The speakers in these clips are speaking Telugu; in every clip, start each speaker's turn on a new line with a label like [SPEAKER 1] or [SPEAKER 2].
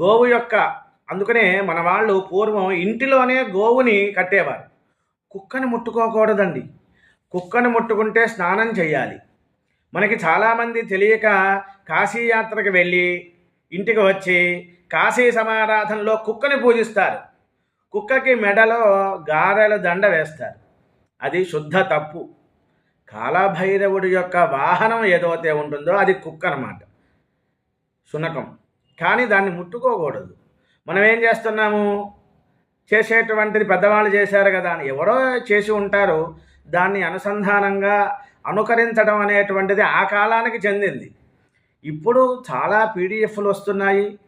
[SPEAKER 1] గోవు యొక్క అందుకనే మన వాళ్ళు పూర్వం ఇంటిలోనే గోవుని కట్టేవారు. కుక్కని ముట్టుకోకూడదండి. కుక్కను ముట్టుకుంటే స్నానం చేయాలి మనకి చాలామంది తెలియక కాశీయాత్రకు వెళ్ళి ఇంటికి వచ్చి కాశీ సమారాధనలో కుక్కని పూజిస్తారు. కుక్కకి మెడలో గారెల దండ వేస్తారు. అది శుద్ధ తప్పు. కాలభైరవుడి యొక్క వాహనం ఏదైతే ఉంటుందో అది కుక్క అన్నమాట. శునకం. కానీ దాన్ని ముట్టుకోకూడదు. మనం ఏం చేస్తున్నాము? చేసేటువంటిది పెద్దవాళ్ళు చేశారు కదా అని ఎవరో చేసి ఉంటారు. దాన్ని అనుసంధానంగా అనుకరించడం అనేటువంటిది ఆ కాలానికి చెందింది. ఇప్పుడు చాలా పీడిఎఫ్లు వస్తున్నాయి.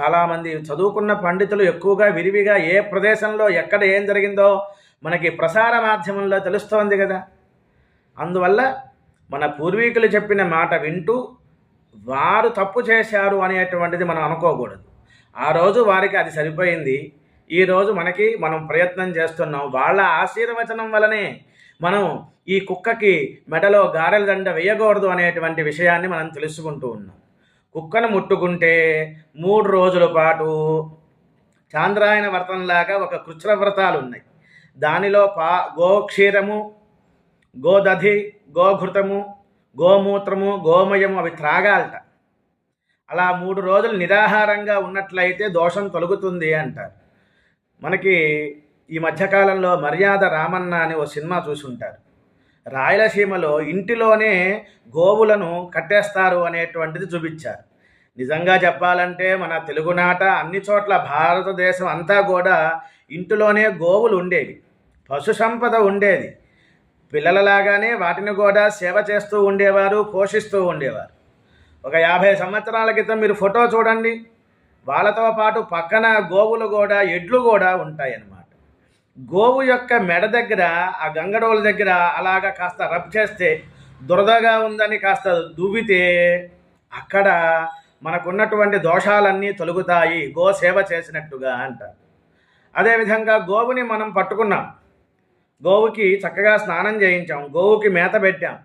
[SPEAKER 1] చాలామంది చదువుకున్న పండితులు ఎక్కువగా విరివిగా ఏ ప్రదేశంలో ఎక్కడ ఏం జరిగిందో మనకి ప్రసార మాధ్యమంలో తెలుస్తోంది కదా. అందువల్ల మన పూర్వీకులు చెప్పిన మాట వింటూ వారు తప్పు చేశారు అనేటువంటిది మనం అనుకోకూడదు. ఆ రోజు వారికి అది సరిపోయింది. ఈ రోజు మనకి మనం ప్రయత్నం చేస్తున్నాం. వాళ్ళ ఆశీర్వచనం వలనే మనం ఈ కుక్కకి మెడలో గారెల దండ వేయకూడదు అనేటువంటి విషయాన్ని మనం తెలుసుకుంటూ ఉన్నాం. కుక్కను ముట్టుకుంటే మూడు రోజుల పాటు చాంద్రాయన వ్రతంలాగా ఒక కృచ్ర వ్రతాలు ఉన్నాయి దానిలో పా గోక్షీరము గోదధి గోఘృతము గోమూత్రము గోమయము అవి త్రాగాలట. అలా మూడు రోజులు నిరాహారంగా ఉన్నట్లయితే దోషం తొలగుతుంది అంటారు. మనకి ఈ మధ్యకాలంలో మర్యాద రామన్న అని ఓ సినిమా చూసుంటారు. రాయలసీమలో ఇంటిలోనే గోవులను కట్టేస్తారు అనేటువంటిది చూపించారు. నిజంగా చెప్పాలంటే మన తెలుగునాట అన్ని చోట్ల భారతదేశం అంతా కూడా ఇంటిలోనే గోవులు ఉండేవి. పశు సంపద ఉండేది. పిల్లలలాగానే వాటిని కూడా సేవ చేస్తూ ఉండేవారు పోషిస్తూ ఉండేవారు. ఒక యాభై సంవత్సరాల క్రితం మీరు ఫోటో చూడండి. వాళ్ళతో పాటు పక్కన గోవులు కూడా ఎడ్లు కూడా ఉంటాయన్నమాట. గోవు యొక్క మెడ దగ్గర ఆ గంగడోల దగ్గర అలాగా కాస్త రబ్ చేస్తే దురదగా ఉందని కాస్త దువ్వితే అక్కడ మనకున్నటువంటి దోషాలన్నీ తొలుగుతాయి. గో సేవ చేసినట్టుగా అంటారు. అదేవిధంగా గోవుని మనం పట్టుకున్నాం. గోవుకి చక్కగా స్నానం చేయించాం గోవుకి మేత పెట్టాం.